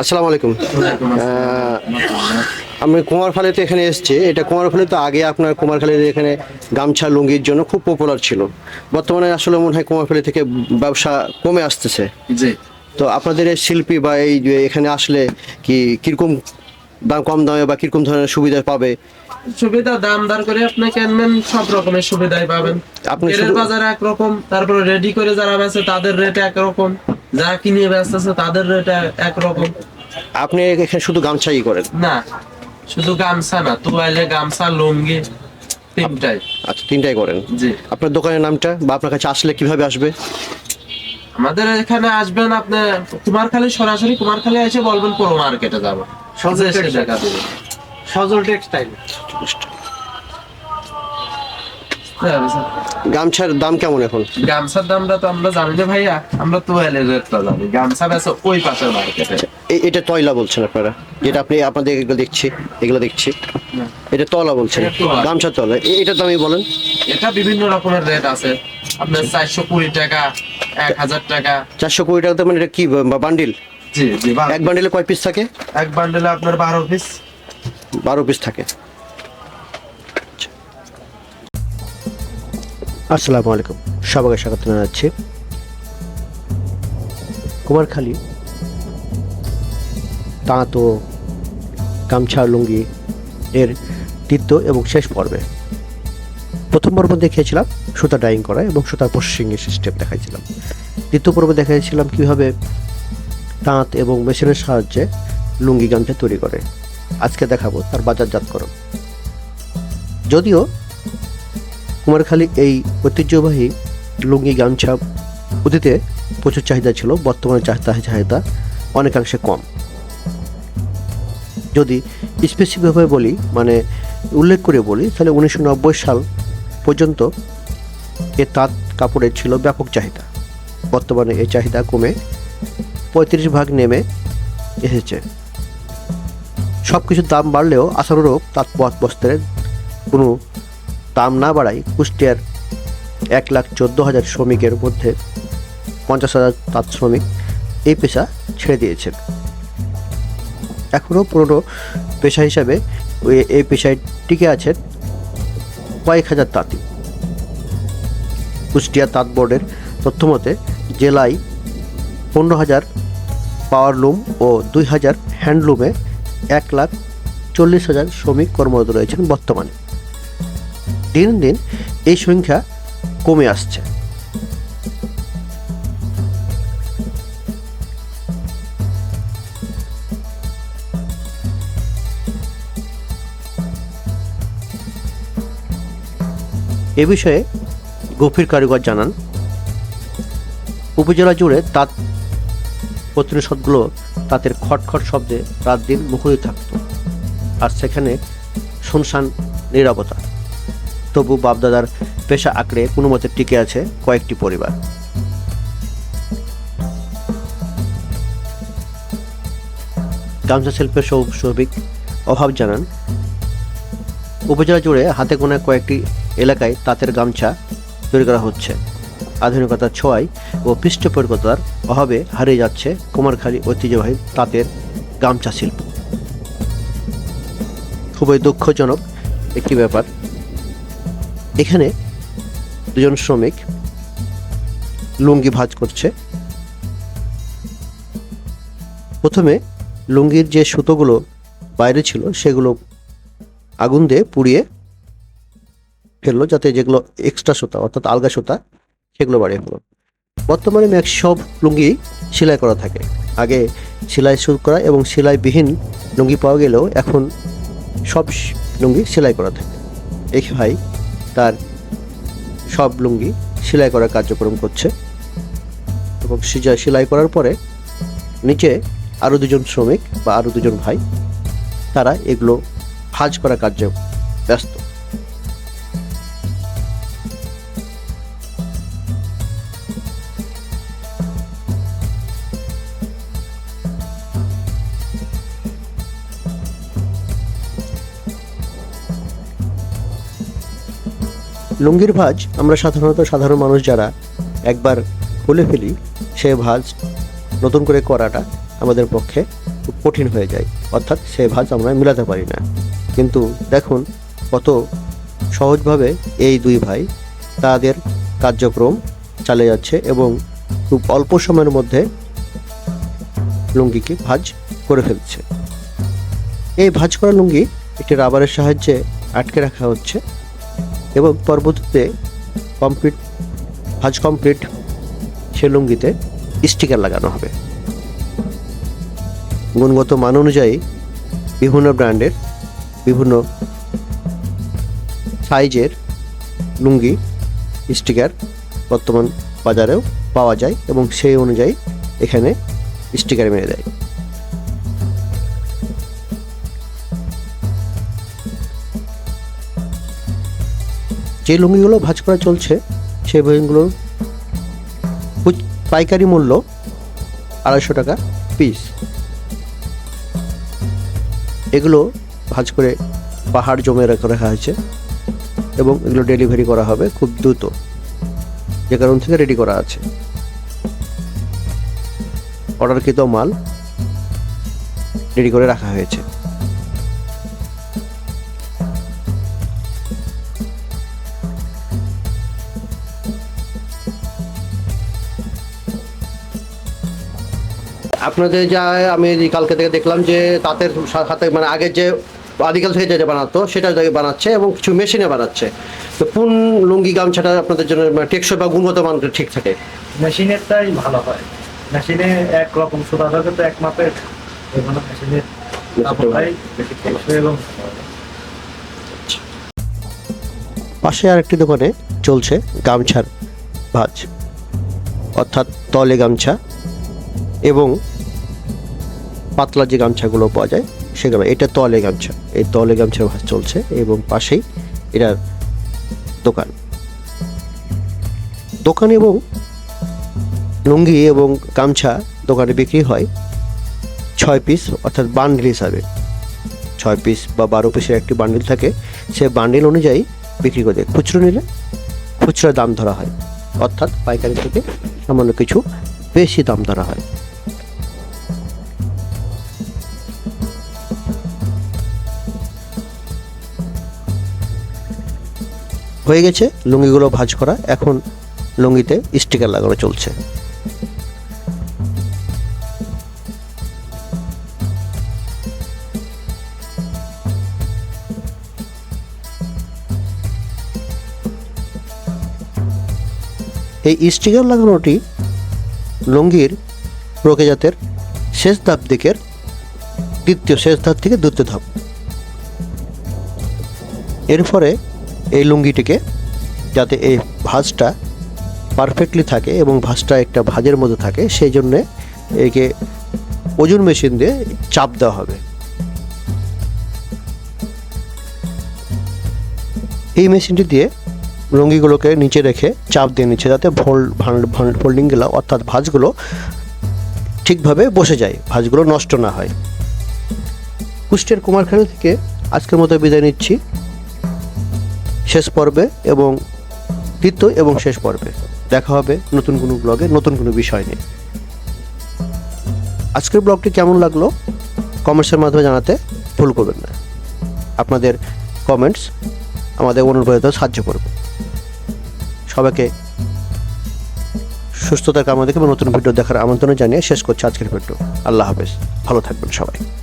আসসালামু আলাইকুম। আমি কুমারখালীতে এখানে এসেছি। এটা কুমারখালী তো আগে আপনার কুমারখালীর এখানে গামছা লুঙ্গির জন্য খুব পপুলার ছিল। বর্তমানে আসলে মনে হয় কুমারখালী থেকে ব্যবসা কমে আসতেছে। তো আপনাদের এই শিল্পী বা এই যে এখানে আসলে কি কীরকম দাম কম দামে বা কীরকম ধরনের সুবিধা পাবে? সুবিধা দাম দর করে আপনি কিনবেন সব রকমের সুবিধাই পাবেন। আপনি বাজার একরকম তারপরে রেডি করে যারা বেচে তাদের রেট একরকম। যারা কি নিয়ে কিনে বেচতেছে তাদের রেট একরকম। আপনি এখানে শুধু গামছাই করেন? না শুধু গামছা না তুয়াইলে গামছা লুঙ্গি তিনটাই। আচ্ছা তিনটাই করেন? জি। আপনার দোকানের নামটা বা আপনার কাছে আসলে কীভাবে আসবে? আমাদের এখানে আসবেন আপনি কুমারখালী সরাসরি কুমারখালী এসে বলবেন পুরো মার্কেটে যাব। সজল এসে টেক্সটাইল। সজল টেক্সটাইল গামছার দাম কেমন এখন? গামছার দামটা তো আমরা জানি না ভাইয়া আমরা তুয়াইলের রেটটা জানি। গামছা বেচে ওই পাশের মার্কেটে এটা তয়লা বলছেন আপনারা। যেটা আপনি আপনাদের এগুলো দেখছি এগুলো দেখছি। এটা তলা বলছেন। গামছা তলা এটা দামই বলেন। এটা বিভিন্ন রকমের রেট আছে। আপনার চারশো কুড়ি টাকা এক হাজার টাকা। চারশো কুড়ি টাকা মানে এটা কি বান্ডিল জি জি এক বান্ডিলে কয় পিস থাকে? এক বান্ডিলে আপনার বারো পিস বারো পিস থাকে। আসসালামু আলাইকুম। সবাইকে স্বাগত জানাচ্ছি। কুমারখালী, তাঁত, গামছা, লুঙ্গি এর তৃতীয় এবং শেষ পর্বে। প্রথম পর্ব দেখিয়েছিলাম, সুতা ডাইং করা এবং সুতার প্রসেসিংয়ের সিস্টেম দেখাইছিলাম। দ্বিতীয় পর্বে দেখিয়েছিলাম কীভাবে তাঁত এবং মেশিনের সাহায্যে লুঙ্গি গামছা তৈরি করে। আজকে দেখাবো তার বাজারজাতকরণ যদিও কুমারখালী এই ঐতিহ্যবাহী লুঙ্গি, গামছা অতীতে প্রচুর চাহিদা ছিল, বর্তমানে চাহিদা চাহিদা অনেকাংশে কম। যদি স্পেসিফিকভাবে বলি মানে উল্লেখ করে বলি, তাহলে উনিশশো নব্বই সাল পর্যন্ত এ তাঁত কাপড়ের ছিল ব্যাপক চাহিদা। বর্তমানে এই চাহিদা কমে পঁয়ত্রিশ ভাগ নেমে এসেছে। সব কিছুর দাম বাড়লেও আশানুরূপ তাঁত, বস্ত্রের কোনো দাম না বাড়ায় কুষ্টিয়ার এক লাখ চোদ্দ হাজার শ্রমিকের মধ্যে পঞ্চাশ হাজার তাঁত শ্রমিক এই পেশা ছেড়ে দিয়েছেন। এখনও পুরনো পেশা হিসাবে এই পেশায় টিকে আছেন কয়েক হাজার তাঁতি। কুষ্টিয়া তাঁত বোর্ডের তথ্যমতে জেলায় পনেরো হাজার পাওয়ার লুম ও দুই হাজার হ্যান্ডলুমে এক লাখ চল্লিশ হাজার শ্রমিক কর্মরত রয়েছেন বর্তমানে। দিন দিন এই সংখ্যা কমে আসছে। এ বিষয়ে গভীর কারিগর জানান, উপজেলা জুড়ে তাঁত প্রতিনিষদগুলো তাঁতের খটখট শব্দে রাত দিন মুখরিত থাকত, আর সেখানে শুনশান নিরবতা তবু বাপদাদার পেশা আঁকড়ে কোনো মতে টিকে আছে কয়েকটি পরিবার। গামছা শিল্পের সৌ- শ্রমিক অভাব জানান, উপজেলা জুড়ে হাতে গোনা কয়েকটি এলাকায় তাঁতের গামছা তৈরি করা হচ্ছে। আধুনিকতার ছোঁয়ায় ও পৃষ্ঠপোষকতার অভাবে হারিয়ে যাচ্ছে কুমারখালী ঐতিহ্যবাহী তাঁতের গামছা শিল্প। খুবই দুঃখজনক একটি ব্যাপার এখানে দুজন শ্রমিক লুঙ্গি ভাঁজ করছে। প্রথমে লুঙ্গির যে সুতোগুলো বাইরে ছিল, সেগুলো আগুন দিয়ে পুড়িয়ে ফেলল, যাতে যেগুলো এক্সট্রা সুতা, অর্থাৎ আলগা সুতা, সেগুলো বাড়িয়ে ফেলো বর্তমানে ম্যাক্স সব লুঙ্গি সেলাই করা থাকে। আগে সেলাই শুরু করা এবং সেলাইবিহীন লুঙ্গি পাওয়া গেলেও এখন সব লুঙ্গি সেলাই করা থাকে। এই ভাই তার সব লুঙ্গি সেলাই করার কার্যক্রম করছে এবং সেলাই করার পরে নিচে আরও দুজন শ্রমিক বা আরও দুজন ভাই, তারা এগুলো ভাজ করা কার্যে ব্যস্ত। লুঙ্গির ভাজ আমরা সাধারণত সাধারণ মানুষ যারা একবার খুলে ফেলি, সে ভাঁজ নতুন করে করাটা আমাদের পক্ষে খুব কঠিন হয়ে যায়। অর্থাৎ সে ভাজ আমরা মিলাতে পারি না। কিন্তু দেখুন কত সহজভাবে এই দুই ভাই তাদের কার্যক্রম চালিয়ে যাচ্ছে এবং খুব অল্প সময়ের মধ্যে লুঙ্গিকে ভাঁজ করে ফেলছে। এই ভাঁজ করা লুঙ্গি একটি রাবারের সাহায্যে আটকে রাখা হচ্ছে। এবং পরবর্তীতে কমপ্লিট ভাঁজ কমপ্লিট সে লুঙ্গিতে স্টিকার লাগানো হবে। গুণগত মান অনুযায়ী বিভিন্ন ব্র্যান্ডের বিভিন্ন সাইজের লুঙ্গি স্টিকার বর্তমান বাজারেও পাওয়া যায় এবং সেই অনুযায়ী এখানে স্টিকার মেরে দেয়। যে লুঙ্গিগুলো ভাঁজ করা চলছে সেই বইগুলোর পাইকারি মূল্য আড়াইশো টাকা পিস এগুলো ভাঁজ করে পাহাড় জমে রাখা রাখা হয়েছে এবং এগুলো ডেলিভারি করা হবে খুব দ্রুত। যে কারণ থেকে রেডি করা আছে। অর্ডারকৃত মাল রেডি করে রাখা হয়েছে। আপনাদের যা আমি কালকে থেকে দেখলাম যে তাঁতের হাতে মানে আগের যে আদিকাল থেকে যেটা বানাতো সেটা বানাচ্ছে এবং কিছু মেশিনে বানাচ্ছে। তো কোন লুঙ্গি গামছাটা আপনাদের জন্য মানে টেকসই বা গুণগত মান ঠিক থাকে? মেশিনেরটাই ভালো হয়। মেশিনে একরকম সুতা থাকে তো এক মাপের। মেশিনের এবং পাশে আরেকটি দোকানে চলছে গামছার ভাজ অর্থাৎ তলে গামছা এবং পাতলা যে গামছাগুলো পাওয়া যায় সেগুলো এটা তলে গামছা। এই তলে গামছা চলছে এবং পাশেই এটার দোকান। দোকান এবং লুঙ্গি এবং গামছা দোকানে বিক্রি হয় ছয় পিস, অর্থাৎ বান্ডিল হিসাবে। ছয় পিস বা বারো পিসের একটি বান্ডিল থাকে, সে বান্ডিল অনুযায়ী বিক্রি করে দেয়। খুচরো নিলে খুচরা দাম ধরা হয়, অর্থাৎ পাইকারি থেকে সামান্য কিছু বেশি দাম ধরা হয়। হয়ে গেছে, লুঙ্গিগুলো ভাঁজ করা, এখন লুঙ্গিতে স্টিকার লাগানো চলছে। এই স্টিকার লাগানোটি লুঙ্গির প্রক্রিয়াজাতের শেষ ধাপ দিকের দ্বিতীয়, শেষ ধাপ থেকে দ্বিতীয় ধাপ। এরপরে এই লুঙ্গিটিকে যাতে এই ভাঁজটা পারফেক্টলি থাকে এবং ভাঁজটা একটা ভাঁজের মধ্যে থাকে, সেই জন্যে একে ওজন মেশিন দিয়ে চাপ দেওয়া হবে। এই মেশিনটি দিয়ে রঙ্গিগুলোকে নিচে রেখে চাপ দিয়ে নিচ্ছে যাতে ফোল্ড ফোল্ডিংগুলো অর্থাৎ ভাঁজগুলো ঠিকভাবে বসে যায়, ভাঁজগুলো নষ্ট না হয়। কুষ্টের কুমারখালী থেকে আজকের মতো বিদায় নিচ্ছি। শেষ পর্বে এবং তৃতীয় এবং শেষ পর্বে। দেখা হবে নতুন কোনো ব্লগে নতুন কোনো বিষয় নিয়ে। আজকের ব্লগটি কেমন লাগল? কমেন্টসের মাধ্যমে জানাতে ভুল করবেন না। আপনাদের কমেন্টস আমাদের অনুপ্রেরিত সাহায্য করবে। সবাইকে সুস্থতার কামনা দেখে নতুন ভিডিও দেখার আমন্ত্রণ জানিয়ে শেষ করছি আজকের ভিডিও। আল্লাহ হাফেজ। ভালো থাকবেন সবাই।